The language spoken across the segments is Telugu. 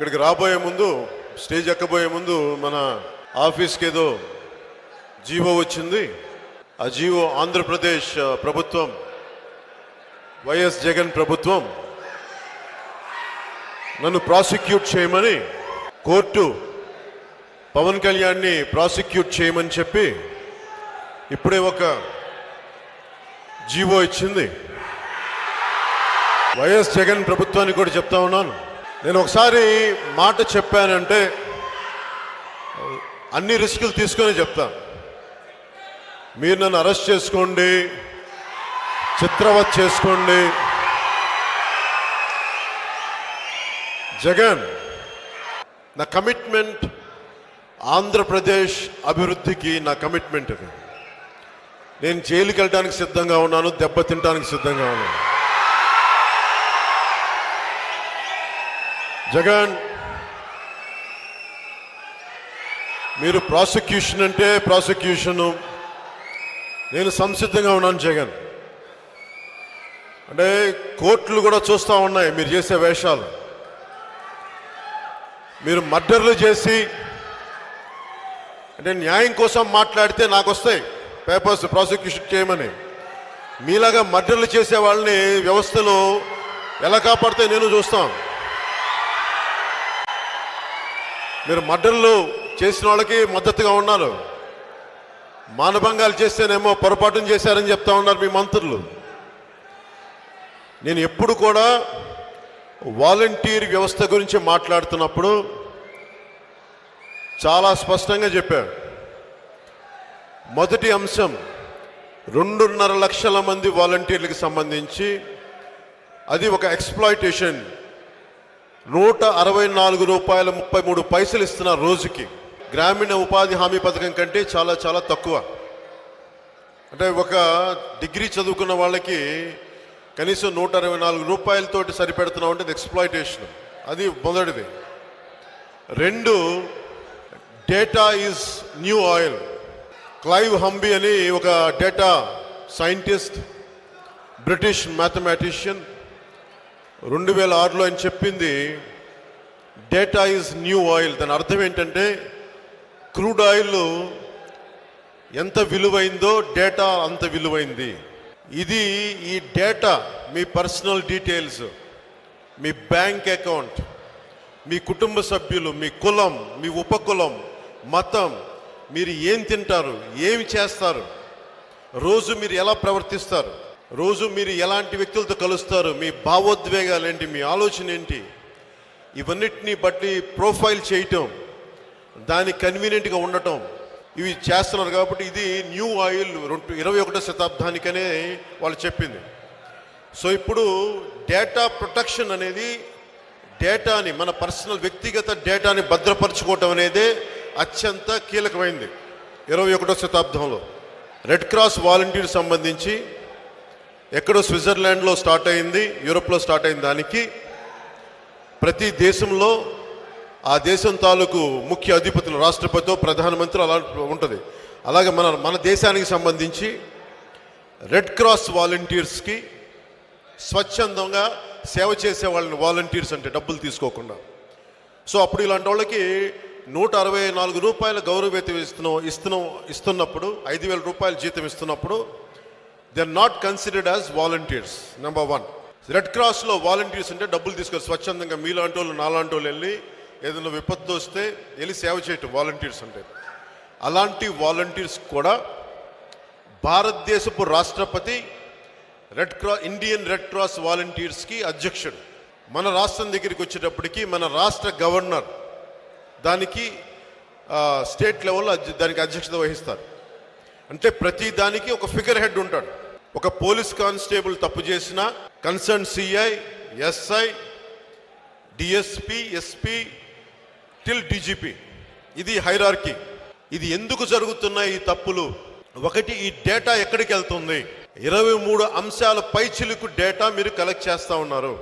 ఇక్కడికి రాబోయే ముందు స్టేజ్ ఎక్కబోయే ముందు మన ఆఫీస్కి ఏదో జీవో వచ్చింది. ఆ జీవో ఆంధ్రప్రదేశ్ ప్రభుత్వం వైఎస్ జగన్ ప్రభుత్వం. నన్ను ప్రాసిక్యూట్ చేయమని కోర్టు పవన్ కళ్యాణ్ని ప్రాసిక్యూట్ చేయమని చెప్పి ఇప్పుడే ఒక జీవో ఇచ్చింది. వైఎస్ జగన్ ప్రభుత్వానికి కూడా చెప్తా ఉన్నాను. నేను ఒకసారి మాట చెప్పానంటే అన్ని రిస్కులు తీసుకొని చెప్తాను మీరు నన్ను అరెస్ట్ చేసుకోండి చిత్రవత్ చేసుకోండి. జగన్ నా కమిట్మెంట్ ఆంధ్రప్రదేశ్ అభివృద్ధికి నా కమిట్మెంట్. నేను జైలుకి వెళ్ళడానికి సిద్ధంగా ఉన్నాను దెబ్బ తినడానికి సిద్ధంగా ఉన్నాను. జగన్ మీరు ప్రాసిక్యూషన్ అంటే ప్రాసిక్యూషను నేను సంసిద్ధంగా ఉన్నాను జగన్. అంటే కోర్టులు కూడా చూస్తూ ఉన్నాయి మీరు చేసే వేషాలు. మీరు మర్డర్లు చేసి అంటే న్యాయం కోసం మాట్లాడితే నాకు వస్తాయి పేపర్స్ ప్రాసిక్యూషన్ చేయమని. మీలాగా మర్డర్లు చేసే వాళ్ళని వ్యవస్థలో ఎలా కాపాడితే నేను చూస్తాను. మీరు మర్డర్లు చేసిన వాళ్ళకి మద్దతుగా ఉన్నారు. మానభంగాలు చేస్తేనేమో పొరపాటును చేశారని చెప్తా ఉన్నారు మీ మంత్రులు. నేను ఎప్పుడు కూడా వాలంటీర్ వ్యవస్థ గురించి మాట్లాడుతున్నప్పుడు చాలా స్పష్టంగా చెప్పారు మొదటి అంశం రెండున్నర లక్షల మంది వాలంటీర్లకు సంబంధించి అది ఒక ఎక్స్ప్లాయిటేషన్ నూట అరవై నాలుగు రూపాయల ముప్పై మూడు పైసలు ఇస్తున్న రోజుకి గ్రామీణ ఉపాధి హామీ పథకం కంటే చాలా చాలా తక్కువ. అంటే ఒక డిగ్రీ చదువుకున్న వాళ్ళకి కనీసం నూట అరవై నాలుగు రూపాయలతోటి సరిపెడుతున్నాం అంటే ఎక్స్ప్లాయిటేషన్ అది మొదటిది. రెండు data is new oil Clive Humby అని ఒక డేటా సైంటిస్ట్ బ్రిటిష్ మ్యాథమెటిషియన్ రెండు వేల ఆరులో ఆయన చెప్పింది డేటా ఈజ్ న్యూ ఆయిల్ దాని అర్థం ఏంటంటే క్రూడ్ ఆయిల్ ఎంత విలువైందో డేటా అంత విలువైంది. ఇది ఈ డేటా మీ పర్సనల్ డీటెయిల్స్ మీ బ్యాంక్ అకౌంట్ మీ కుటుంబ సభ్యులు మీ కులం మీ ఉపకులం మతం మీరు ఏం తింటారు ఏమి చేస్తారు రోజు మీరు ఎలా ప్రవర్తిస్తారు రోజు మీరు ఎలాంటి వ్యక్తులతో కలుస్తారు మీ భావోద్వేగాలు ఏంటి మీ ఆలోచన ఏంటి ఇవన్నిటిని బట్టి ప్రొఫైల్ చేయటం దాని కన్వీనియంట్గా ఉండటం ఇవి చేస్తున్నారు కాబట్టి ఇది న్యూ ఆయిల్ రెండు ఇరవై ఒకటో శతాబ్దానికనే వాళ్ళు చెప్పింది. సో ఇప్పుడు డేటా ప్రొటెక్షన్ అనేది డేటాని మన పర్సనల్ వ్యక్తిగత డేటాని భద్రపరచుకోవటం అనేది అత్యంత కీలకమైంది. ఇరవై ఒకటో శతాబ్దంలో. రెడ్ క్రాస్ వాలంటీర్ సంబంధించి ఎక్కడో స్విట్జర్లాండ్లో స్టార్ట్ అయింది యూరోప్లో స్టార్ట్ అయిన దానికి ప్రతి దేశంలో ఆ దేశం తాలూకు ముఖ్య అధిపతులు రాష్ట్రపతితో ప్రధానమంత్రి అలా ఉంటుంది. అలాగే మన మన దేశానికి సంబంధించి రెడ్ క్రాస్ వాలంటీర్స్కి స్వచ్ఛందంగా సేవ చేసే వాళ్ళని వాలంటీర్స్ అంటే డబ్బులు తీసుకోకుండా. సో అప్పుడు ఇలాంటి వాళ్ళకి నూట అరవై నాలుగు రూపాయల గౌరవేతం ఇస్తున్నాం ఇస్తున్నాం ఇస్తున్నప్పుడు ఐదు వేల రూపాయల జీతం ఇస్తున్నప్పుడు they are not considered as volunteers number one red క్రాస్లో volunteers అంటే డబ్బులు తీసుకొని స్వచ్ఛందంగా మీలాంటి వాళ్ళు నాలాంటి వాళ్ళు వెళ్ళి ఏదైనా విపత్తు వస్తే వెళ్ళి సేవ చేయటం వాలంటీర్స్ అంటే. అలాంటి వాలంటీర్స్ కూడా భారతదేశపు రాష్ట్రపతి red cross Indian red cross వాలంటీర్స్కి అధ్యక్షుడు. మన రాష్ట్రం దగ్గరికి వచ్చేటప్పటికి మన రాష్ట్ర గవర్నర్ దానికి స్టేట్ లెవెల్లో దానికి అధ్యక్షత వహిస్తారు. అంటే ప్రతి దానికి ఒక ఫిగర్ హెడ్ ఉంటాడు. ఒక పోలీస్ కానిస్టేబుల్ తప్పు చేసిన concern CI SI DSP SP till DGP ఇది హైరార్కీ. ఇది ఎందుకు జరుగుతున్నాయి ఈ తప్పులు? ఒకటి ఈ డేటా ఎక్కడికి వెళ్తుంది? ఇరవై మూడు అంశాల పైచిలుకు డేటా మీరు కలెక్ట్ చేస్తూ ఉన్నారు.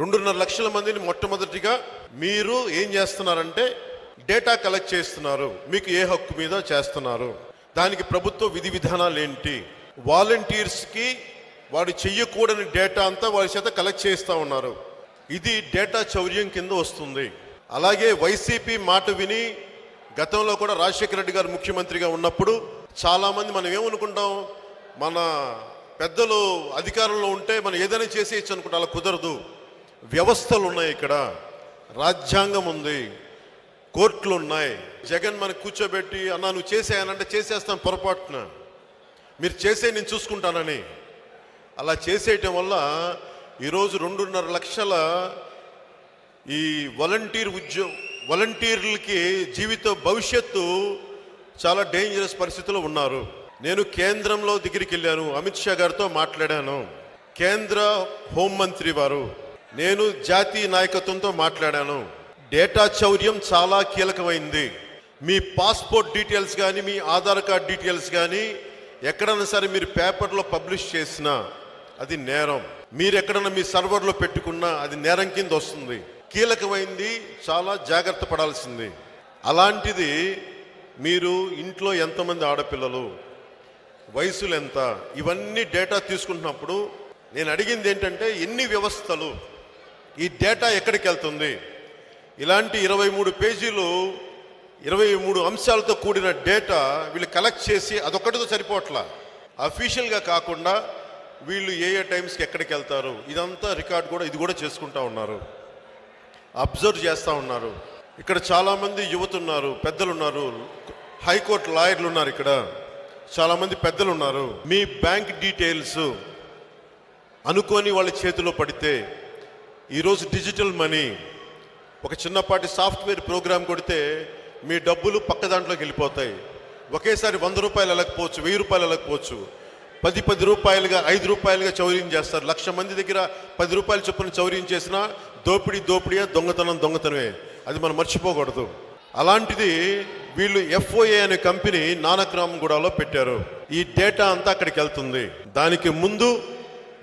రెండున్నర లక్షల మందిని మొట్టమొదటిగా మీరు ఏం చేస్తున్నారంటే డేటా కలెక్ట్ చేస్తున్నారు. మీకు ఏ హక్కు మీద చేస్తున్నారు? దానికి ప్రభుత్వ విధి విధానాలు ఏంటి? వాలంటీర్స్కి వాడు చెయ్యకూడని డేటా అంతా వారి చేత కలెక్ట్ చేస్తూ ఉన్నారు. ఇది డేటా చౌర్యం కింద వస్తుంది. అలాగే వైసీపీ మాట విని గతంలో కూడా రాజశేఖర రెడ్డి గారు ముఖ్యమంత్రిగా ఉన్నప్పుడు చాలామంది మనం ఏమనుకుంటాం? మన పెద్దలు అధికారంలో ఉంటే మనం ఏదైనా చేసేయచ్చు అనుకుంటే అలా కుదరదు. వ్యవస్థలు ఉన్నాయి ఇక్కడ. రాజ్యాంగం ఉంది. కోర్టులు ఉన్నాయి జగన్ మనకు కూర్చోబెట్టి అన్నా నువ్వు చేసేయనంటే చేసేస్తాను పొరపాటున. మీరు చేసే నేను చూసుకుంటానని. అలా చేసేయటం వల్ల ఈరోజు రెండున్నర లక్షల ఈ వాలంటీర్ ఉద్యో వాలంటీర్లకి జీవిత భవిష్యత్తు చాలా డేంజరస్ పరిస్థితిలో ఉన్నారు. నేను కేంద్రంలో దగ్గరికి వెళ్ళాను అమిత్ షా గారితో మాట్లాడాను. కేంద్ర హోంమంత్రి వారు నేను జాతీయ నాయకత్వంతో మాట్లాడాను. డేటా చౌర్యం చాలా కీలకమైంది. మీ పాస్పోర్ట్ డీటెయిల్స్ కానీ మీ ఆధార్ కార్డ్ డీటెయిల్స్ కానీ ఎక్కడైనా సరే మీరు పేపర్లో పబ్లిష్ చేసినా అది నేరం. మీరు ఎక్కడైనా మీ సర్వర్లో పెట్టుకున్నా అది నేరం కింద వస్తుంది. కీలకమైంది చాలా జాగ్రత్త పడాల్సింది. అలాంటిది మీరు ఇంట్లో ఎంతమంది ఆడపిల్లలు వయసులు ఎంత ఇవన్నీ డేటా తీసుకుంటున్నప్పుడు నేను అడిగింది ఏంటంటే ఎన్ని వ్యవస్థలు ఈ డేటా ఎక్కడికి వెళ్తుంది ఇలాంటి ఇరవై మూడు పేజీలు ఇరవై మూడు అంశాలతో కూడిన డేటా వీళ్ళు కలెక్ట్ చేసి అదొక్కటితో సరిపోట్లా అఫీషియల్గా కాకుండా వీళ్ళు ఏ ఏ టైమ్స్కి ఎక్కడికి వెళ్తారు ఇదంతా రికార్డ్ కూడా ఇది కూడా చేసుకుంటా ఉన్నారు. అబ్జర్వ్ చేస్తూ ఉన్నారు. ఇక్కడ చాలామంది యువత ఉన్నారు పెద్దలు ఉన్నారు హైకోర్టు లాయర్లు ఉన్నారు ఇక్కడ. చాలామంది పెద్దలు ఉన్నారు మీ బ్యాంక్ డీటెయిల్స్ అనుకోని వాళ్ళ చేతిలో పడితే ఈరోజు డిజిటల్ మనీ ఒక చిన్నపాటి సాఫ్ట్వేర్ ప్రోగ్రామ్ కొడితే మీ డబ్బులు పక్క దాంట్లోకి వెళ్ళిపోతాయి. ఒకేసారి వంద రూపాయలు వెళ్ళకపోవచ్చు వెయ్యి రూపాయలు వెళ్ళకపోవచ్చు. పది పది రూపాయలుగా ఐదు రూపాయలుగా చౌర్యం చేస్తారు. లక్ష మంది దగ్గర పది రూపాయల చొప్పున చౌర్యం చేసినా దోపిడీ దోపిడీయే దొంగతనం దొంగతనమే. అది మనం మర్చిపోకూడదు. అలాంటిది వీళ్ళు ఎఫ్ఓఏ అనే కంపెనీ నానక్రామ్గూడలో పెట్టారు. ఈ డేటా అంతా అక్కడికి వెళ్తుంది. దానికి ముందు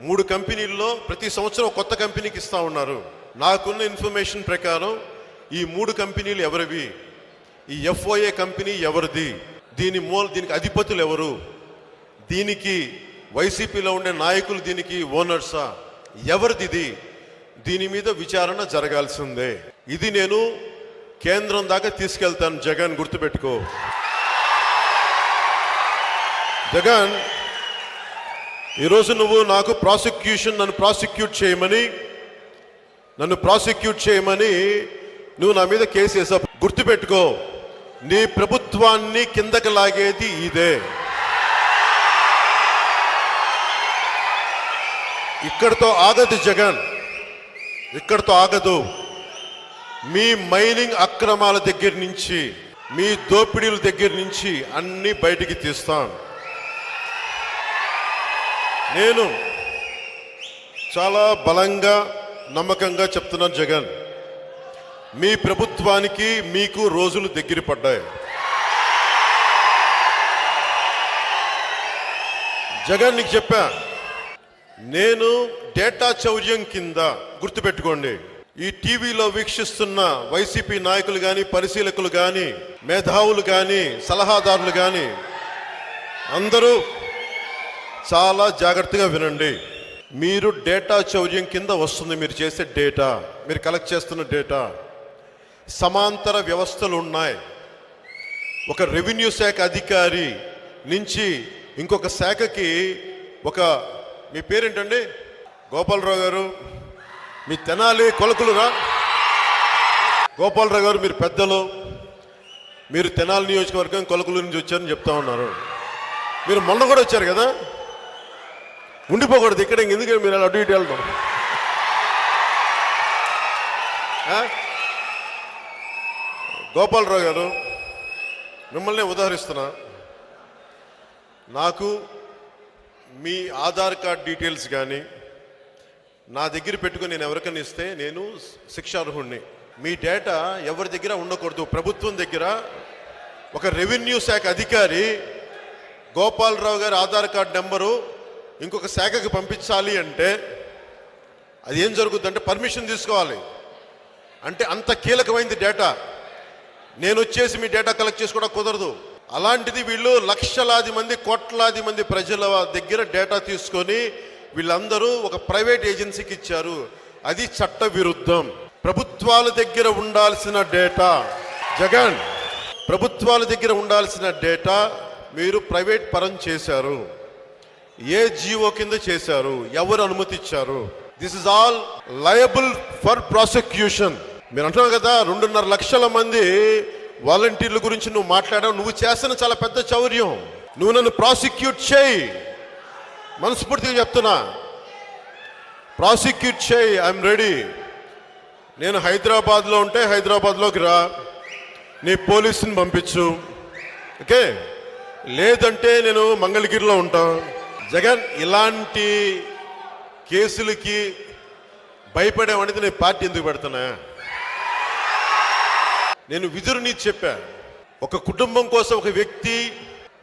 మూడు కంపెనీల్లో ప్రతి సంవత్సరం కొత్త కంపెనీకి ఇస్తా ఉన్నారు. నాకున్న ఇన్ఫర్మేషన్ ప్రకారం ఈ మూడు కంపెనీలు ఎవరివి? ఈ ఎఫ్ఓఏ కంపెనీ ఎవరిది? దీని మూల దీనికి అధిపతులు ఎవరు? దీనికి వైసీపీలో ఉండే నాయకులు దీనికి ఓనర్సా? ఎవరిది ఇది? దీని మీద విచారణ జరగాల్సిందే. ఇది నేను కేంద్రం దాకా తీసుకెళ్తాను జగన్ గుర్తుపెట్టుకో. జగన్ ఈరోజు నువ్వు నాకు ప్రాసిక్యూషన్ నన్ను ప్రాసిక్యూట్ చేయమని నన్ను ప్రాసిక్యూట్ చేయమని నువ్వు నా మీద కేసు వేసావు. గుర్తుపెట్టుకో నీ ప్రభుత్వాన్ని కిందకి లాగేది ఇదే. ఇక్కడతో ఆగదు జగన్. ఇక్కడతో ఆగదు. మీ మైనింగ్ అక్రమాల దగ్గర నుంచి మీ దోపిడీల దగ్గర నుంచి అన్ని బయటికి తీస్తాను నేను చాలా బలంగా నమ్మకంగా చెప్తున్నాను జగన్. మీ ప్రభుత్వానికి మీకు రోజులు దగ్గర పడ్డాయి. జగన్ నీకు చెప్పా నేను డేటా చౌర్యం కింద గుర్తుపెట్టుకోండి. ఈ టీవీలో వీక్షిస్తున్న వైసీపీ నాయకులు కానీ పరిశీలకులు కానీ మేధావులు కానీ సలహాదారులు కానీ అందరూ చాలా జాగ్రత్తగా వినండి. మీరు డేటా చౌర్యం కింద వస్తుంది మీరు చేసే డేటా మీరు కలెక్ట్ చేస్తున్న డేటా. సమాంతర వ్యవస్థలు ఉన్నాయి ఒక రెవెన్యూ శాఖ అధికారి నుంచి ఇంకొక శాఖకి ఒక మీ పేరేంటండి? గోపాలరావు గారు. మీ తెనాలి కొలకులురా? గోపాలరావు గారు మీరు పెద్దలు. మీరు తెనాలి నియోజకవర్గం కొలకులు నుంచి వచ్చారని చెప్తా ఉన్నారు. మీరు మొన్న కూడా వచ్చారు కదా? ఉండిపోకూడదు ఇక్కడ ఎందుకంటే మీరు అలా అటు ఇటు వెళ్తాం గోపాలరావు గారు మిమ్మల్ని ఉదాహరిస్తున్నా. నాకు మీ ఆధార్ కార్డ్ డీటెయిల్స్ కానీ నా దగ్గర పెట్టుకుని నేను ఎవరికైనా ఇస్తే నేను శిక్షార్హుణ్ణి. మీ డేటా ఎవరి దగ్గర ఉండకూడదు. ప్రభుత్వం దగ్గర ఒక రెవెన్యూ శాఖ అధికారి గోపాలరావు గారి ఆధార్ కార్డ్ నెంబరు ఇంకొక శాఖకి పంపించాలి అంటే అది ఏం జరుగుతుందంటే పర్మిషన్ తీసుకోవాలి. అంటే అంత కీలకమైంది డేటా. నేను వచ్చేసి మీ డేటా కలెక్ట్ చేసుకోవడం కుదరదు. అలాంటిది వీళ్ళు లక్షలాది మంది కోట్లాది మంది ప్రజల దగ్గర డేటా తీసుకొని వీళ్ళందరూ ఒక ప్రైవేట్ ఏజెన్సీకి ఇచ్చారు. అది చట్ట విరుద్ధం ప్రభుత్వాల దగ్గర ఉండాల్సిన డేటా జగన్ ప్రభుత్వాల దగ్గర ఉండాల్సిన డేటా మీరు ప్రైవేట్ పరం చేశారు. ఏ జీవో కింద చేశారు? ఎవరు అనుమతి ఇచ్చారు this is all liable for prosecution మీరు అంటున్నావు కదా రెండున్నర లక్షల మంది వాలంటీర్ల గురించి నువ్వు మాట్లాడావు. నువ్వు చేస్తున్న చాలా పెద్ద చౌర్యం. నువ్వు నన్ను ప్రాసిక్యూట్ చేయి. మనస్ఫూర్తిగా చెప్తున్నా. ప్రాసిక్యూట్ చేయి. ఐఎమ్ రెడీ నేను హైదరాబాద్లో ఉంటే హైదరాబాద్లోకి రా. నీ పోలీసుని పంపించు. ఓకే? లేదంటే నేను మంగళగిరిలో ఉంటా. జగన్ ఇలాంటి కేసులకి భయపడేవాడికి నేను పార్టీ ఎందుకు పెడుతున్నా? నేను విధురుని చెప్పా ఒక కుటుంబం కోసం ఒక వ్యక్తి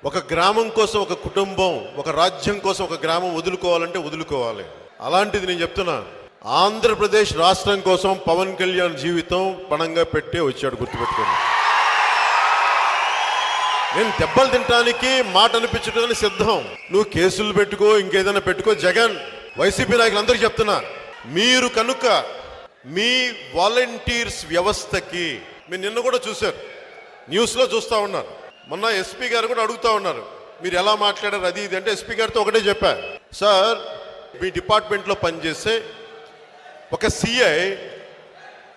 ఒక గ్రామం కోసం ఒక కుటుంబం ఒక రాజ్యం కోసం ఒక గ్రామం వదులుకోవాలంటే వదులుకోవాలి. అలాంటిది నేను చెప్తున్నా. ఆంధ్రప్రదేశ్ రాష్ట్రం కోసం పవన్ కళ్యాణ్ జీవితం పణంగా పెట్టే వచ్చాడు గుర్తుపెట్టుకోండి. నేను దెబ్బలు తినడానికి మాట అనిపించడానికి సిద్ధం. నువ్వు కేసులు పెట్టుకో ఇంకేదైనా పెట్టుకో. జగన్ వైసీపీ నాయకులందరికీ చెప్తున్నా. మీరు కనుక మీ వాలంటీర్స్ వ్యవస్థకి మీరు నిన్న కూడా చూశారు. న్యూస్లో చూస్తూ ఉన్నారు. మొన్న ఎస్పీ గారు కూడా అడుగుతా ఉన్నారు. మీరు ఎలా మాట్లాడారు అది ఇది అంటే ఎస్పీ గారితో ఒకటే చెప్పా. సార్ మీ డిపార్ట్మెంట్లో పనిచేసే ఒక సిఐ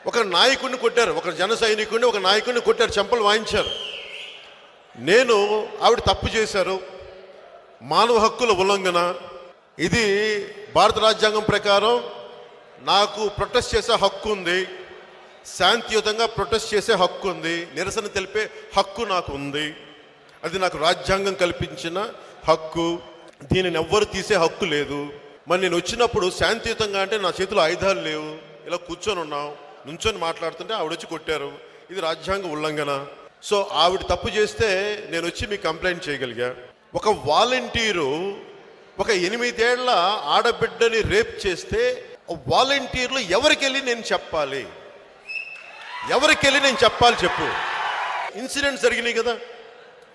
ఒక నాయకుడిని కొట్టారు. ఒక జన సైనికుడిని ఒక నాయకుడిని కొట్టారు చెంపలు వాయించారు. నేను ఆవిడ తప్పు చేశారు. మానవ హక్కుల ఉల్లంఘన. ఇది భారత రాజ్యాంగం ప్రకారం నాకు ప్రొటెస్ట్ చేసే హక్కు ఉంది. శాంతియుతంగా ప్రొటెస్ట్ చేసే హక్కు ఉంది. నిరసన తెలిపే హక్కు నాకు ఉంది. అది నాకు రాజ్యాంగం కల్పించిన హక్కు. దీనిని ఎవ్వరు తీసే హక్కు లేదు. మరి నేను వచ్చినప్పుడు శాంతియుతంగా అంటే నా చేతిలో ఆయుధాలు లేవు. ఇలా కూర్చొని ఉన్నాం. నుంచొని మాట్లాడుతుంటే ఆవిడ వచ్చి కొట్టారు. ఇది రాజ్యాంగ ఉల్లంఘన. సో ఆవిడ తప్పు చేస్తే నేను వచ్చి మీకు కంప్లైంట్ చేయగలిగా. ఒక వాలంటీరు ఒక ఎనిమిదేళ్ళ ఆడబిడ్డని రేప్ చేస్తే వాలంటీర్లు ఎవరికి వెళ్ళి నేను చెప్పాలి? ఎవరికి వెళ్ళి నేను చెప్పాలి చెప్పు. ఇన్సిడెంట్ జరిగినాయి కదా.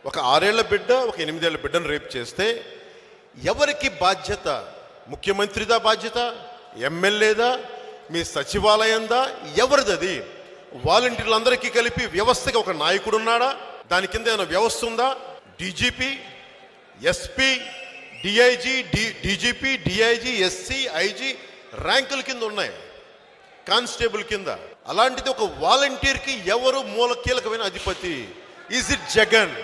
ఒక ఆరేళ్ళ బిడ్డ ఒక ఎనిమిదేళ్ళ బిడ్డను రేపు చేస్తే ఎవరికి బాధ్యత? ముఖ్యమంత్రిదా బాధ్యత? ఎమ్మెల్యేదా? మీ సచివాలయందా? ఎవరిది అది వాలంటీర్లందరికీ కలిపి వ్యవస్థకి ఒక నాయకుడు ఉన్నాడా? దాని కింద ఏమైనా వ్యవస్థ ఉందా? DGP SP DIG D DGP DIG SC IG ర్యాంకుల కింద ఉన్నాయి. కానిస్టేబుల్ కింద. అలాంటిది ఒక వాలంటీర్కి ఎవరు మూల కీలకమైన అధిపతి? Is it Jagan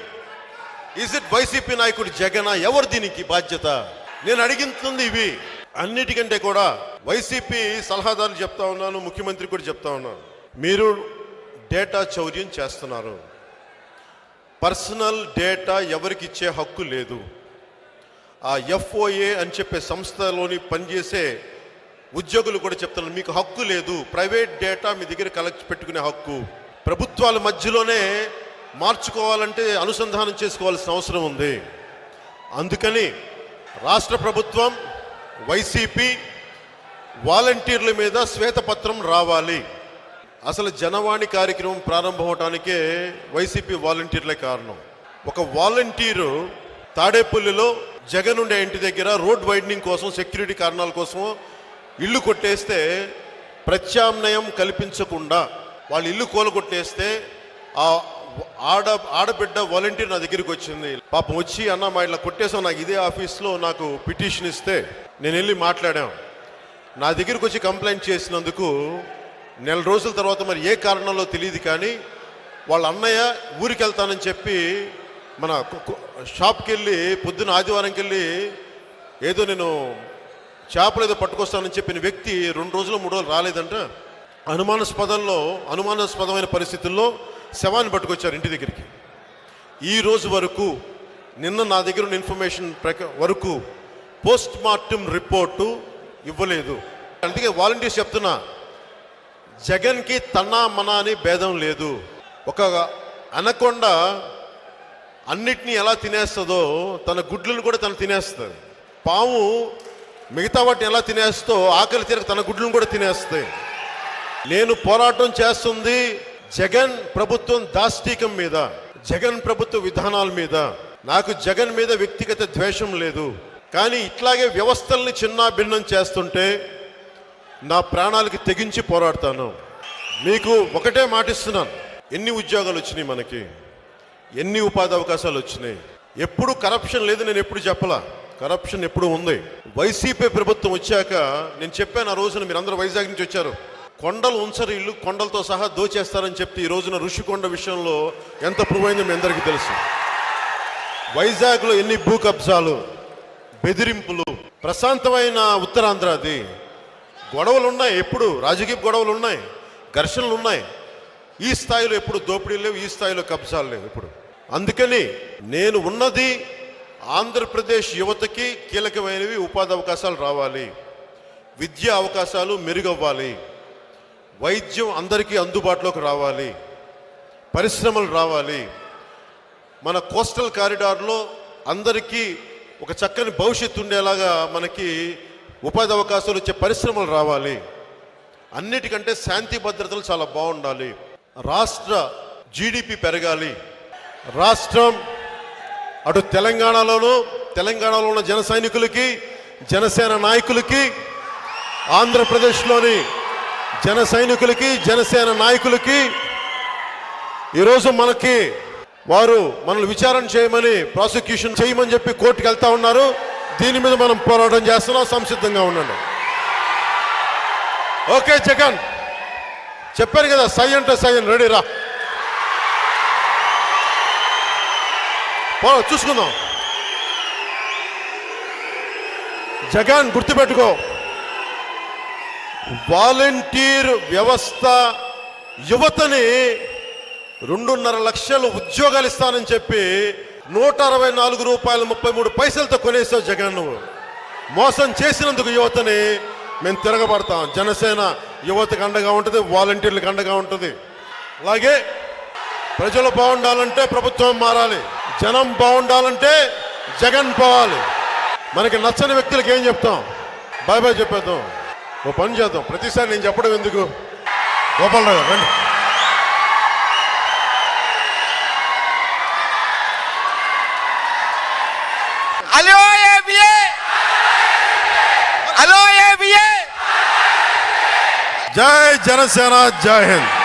is it YCP నాయకుడు జగనా ఎవరు దీనికి బాధ్యత? నేను అడిగింది ఇవి. అన్నిటికంటే కూడా వైసీపీ సలహాదారులు చెప్తా ఉన్నాను ముఖ్యమంత్రి కూడా చెప్తా ఉన్నాను. మీరు డేటా చౌర్యం చేస్తున్నారు. పర్సనల్ డేటా ఎవరికి ఇచ్చే హక్కు లేదు. ఆ ఎఫ్ఓఏ అని చెప్పే సంస్థలోని పనిచేసే ఉద్యోగులు కూడా చెప్తున్నారు మీకు హక్కు లేదు. ప్రైవేట్ డేటా మీ దగ్గర కలెక్ట్ పెట్టుకునే హక్కు. ప్రభుత్వాల మధ్యలోనే మార్చుకోవాలంటే అనుసంధానం చేసుకోవాల్సిన అవసరం ఉంది. అందుకని రాష్ట్ర ప్రభుత్వం వైసీపీ వాలంటీర్ల మీద శ్వేతపత్రం రావాలి. అసలు జనవాణి కార్యక్రమం ప్రారంభం అవటానికే వైసీపీ వాలంటీర్లే కారణం. ఒక వాలంటీరు తాడేపల్లిలో జగన్ ఉండే ఇంటి దగ్గర రోడ్ వైడనింగ్ కోసం సెక్యూరిటీ కారణాల కోసం ఇల్లు కొట్టేస్తే ప్రత్యామ్నాయం కల్పించకుండా వాళ్ళు ఇల్లు కూలగొట్టేస్తే ఆ ఆడ ఆడబిడ్డ వాలంటీర్ నా దగ్గరికి వచ్చింది. పాపం వచ్చి అన్న మా ఇట్లా కొట్టేసాం నాకు ఇదే ఆఫీస్లో నాకు పిటిషన్ ఇస్తే నేను వెళ్ళి మాట్లాడాం. నా దగ్గరికి వచ్చి కంప్లైంట్ చేసినందుకు నెల రోజుల తర్వాత మరి ఏ కారణంలో తెలియదు కానీ వాళ్ళ అన్నయ్య ఊరికి వెళ్తానని చెప్పి మన కు- షాప్కి వెళ్ళి పొద్దున ఆదివారంకి వెళ్ళి ఏదో నేను చేపలు ఏదో పట్టుకొస్తానని చెప్పిన వ్యక్తి రెండు రోజులు మూడు రోజులు రాలేదంట. అనుమానాస్పదంలో అనుమానాస్పదమైన పరిస్థితుల్లో శవాన్ని పట్టుకొచ్చారు ఇంటి దగ్గరికి. ఈ రోజు వరకు నిన్న నా దగ్గర ఉన్న ఇన్ఫర్మేషన్ ప్రక వరకు పోస్ట్ మార్టం రిపోర్టు ఇవ్వలేదు. అందుకే వాలంటీర్స్ చెప్తున్నా జగన్కి తన్నా మనా అని భేదం లేదు. ఒక అనకొండ అన్నిటినీ ఎలా తినేస్తుందో తన గుడ్లను కూడా తను తినేస్తుంది. పాము మిగతా వాటిని ఎలా తినేస్తో ఆకలి తీరక తన గుడ్లను కూడా తినేస్తాయి నేను పోరాటం చేస్తుంది జగన్ ప్రభుత్వం దాష్టీకం మీద జగన్ ప్రభుత్వ విధానాల మీద. నాకు జగన్ మీద వ్యక్తిగత ద్వేషం లేదు. కానీ ఇట్లాగే వ్యవస్థల్ని చిన్న భిన్నం చేస్తుంటే నా ప్రాణాలకి తెగించి పోరాడతాను. మీకు ఒకటే మాటిస్తున్నాను ఎన్ని ఉద్యోగాలు వచ్చినాయి మనకి? ఎన్ని ఉపాధి అవకాశాలు వచ్చినాయి? ఎప్పుడు కరప్షన్ లేదు నేను ఎప్పుడు చెప్పలా? కరప్షన్ ఎప్పుడు ఉంది. వైసీపీ ప్రభుత్వం వచ్చాక నేను చెప్పాను ఆ రోజున మీరు అందరూ వైజాగ్ నుంచి వచ్చారు. కొండలు ఉంచరు ఇల్లు కొండలతో సహా దోచేస్తారని చెప్తే ఈ రోజున ఋషికొండ విషయంలో ఎంత ప్రూవ్ అయిందో మీ అందరికీ తెలుసు. వైజాగ్లో ఎన్ని భూ కబ్జాలు బెదిరింపులు ప్రశాంతమైన ఉత్తరాంధ్రది గొడవలు ఉన్నాయి ఎప్పుడు రాజకీయ గొడవలు ఉన్నాయి ఘర్షణలు ఉన్నాయి ఈ స్థాయిలో ఎప్పుడు దోపిడీలు లేవు ఈ స్థాయిలో కబ్జాలు లేవు ఇప్పుడు అందుకని నేను ఉన్నది ఆంధ్రప్రదేశ్ యువతకి కీలకమైనవి ఉపాధి అవకాశాలు రావాలి. విద్యా అవకాశాలు మెరుగవ్వాలి. వైద్యం అందరికీ అందుబాటులోకి రావాలి. పరిశ్రమలు రావాలి. మన కోస్టల్ కారిడార్లో అందరికీ ఒక చక్కని భవిష్యత్తు ఉండేలాగా మనకి ఉపాధి అవకాశాలు వచ్చే పరిశ్రమలు రావాలి. అన్నిటికంటే శాంతి భద్రతలు చాలా బాగుండాలి. రాష్ట్ర జీడిపి పెరగాలి. రాష్ట్రం అటు తెలంగాణలోనూ తెలంగాణలో ఉన్న జన సైనికులకి జనసేన నాయకులకి ఆంధ్రప్రదేశ్లోని జన సైనికులకి జనసేన నాయకులకి ఈరోజు మనకి వారు మనల్ని విచారణ చేయమని ప్రాసిక్యూషన్ చేయమని చెప్పి కోర్టుకు వెళ్తా ఉన్నారు. దీని మీద మనం పోరాటం చేస్తున్నాం. సంసిద్ధంగా ఉండండి. ఓకే జగన్. చెప్పారు కదా సై అంటే సై రెడీ రా. పో చూసుకుందాం. జగన్ గుర్తుపెట్టుకో. వాలంటీర్ వ్యవస్థ యువతని రెండున్నర లక్షలు ఉద్యోగాలు ఇస్తానని చెప్పి నూట అరవై నాలుగు రూపాయలు ముప్పై మూడు పైసలతో కొనేసావు జగన్ నువ్వు. మోసం చేసినందుకు యువతని మేము తిరగబడతాం. జనసేన యువతకు అండగా ఉంటుంది వాలంటీర్లకు అండగా ఉంటుంది. అలాగే ప్రజలు బాగుండాలంటే ప్రభుత్వం మారాలి. జనం బాగుండాలంటే జగన్ పోవాలి. మనకి నచ్చని వ్యక్తులకు ఏం చెప్తాం? బాయ్ బాయ్ చెప్పేద్దాం. ఓ పని చేద్దాం. ప్రతిసారి నేను చెప్పడం ఎందుకు? గోపాలరావు గారు రండి. హలో ఏబిఏ! హలో ఏబిఏ! జై జనసేన జై హింద్.